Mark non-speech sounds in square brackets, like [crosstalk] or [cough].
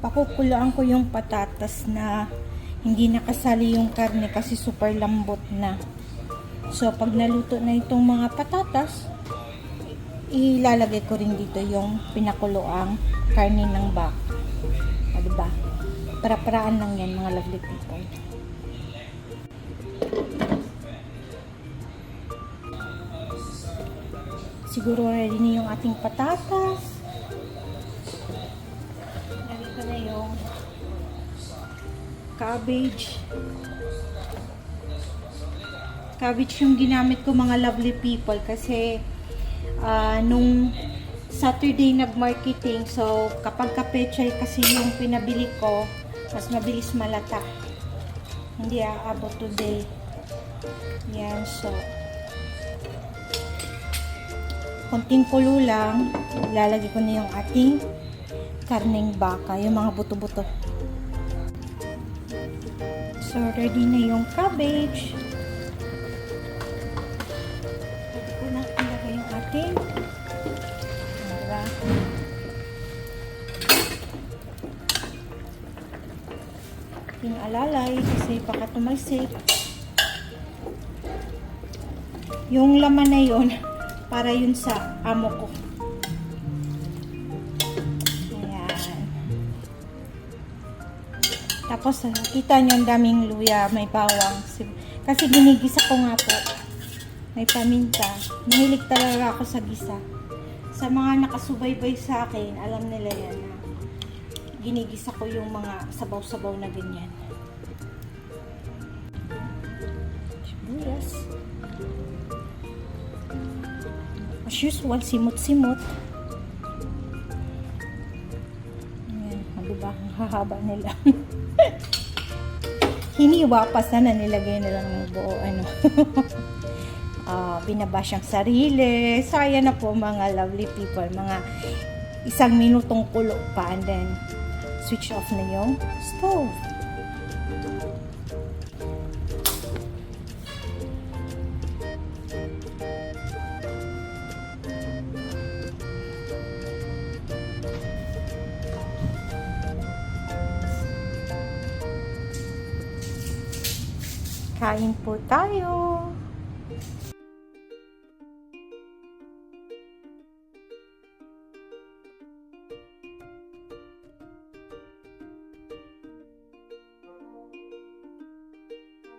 pakukulaan ko yung patatas na hindi nakasali yung karne kasi super lambot na. So, pag naluto na itong mga patatas, ilalagay ko rin dito yung pinakuloang karne ng bak. O, diba? Para-paraan lang yan, mga lovely people. Siguro ready na yung ating patatas. Cabbage. Cabbage yung ginamit ko mga lovely people kasi ah, nung Saturday nag-marketing so kapag kapechay kasi yung pinabili ko mas mabilis malata. Hindi aabot today. Yan so konting kulo lang, ilalagay ko na yung ating karneng baka, yung mga buto-buto. So, ready na yung cabbage. Pwede ko na ilagay yung ating ating alalay kasi baka tumalsik. Yung laman na yun, para yun sa amo ko. Tapos, ah, kita nyo ang daming luya, may bawang. Si- Kasi ginigisa ko nga po. May paminta. Mahilig talaga ako sa gisa. Sa mga nakasubaybay sa akin, alam nila yan na ginigisa ko yung mga sabaw-sabaw na ganyan. Sibuyas. As usual, simot-simot. Hahaba nila. [laughs] Hiniwa pa sana nilagay na lang ng buo, ano. [laughs] Ah, binabash ang sarili. So, na po mga lovely people. Mga isang minutong kulo pa and then switch off na yung stove. Kain po tayo.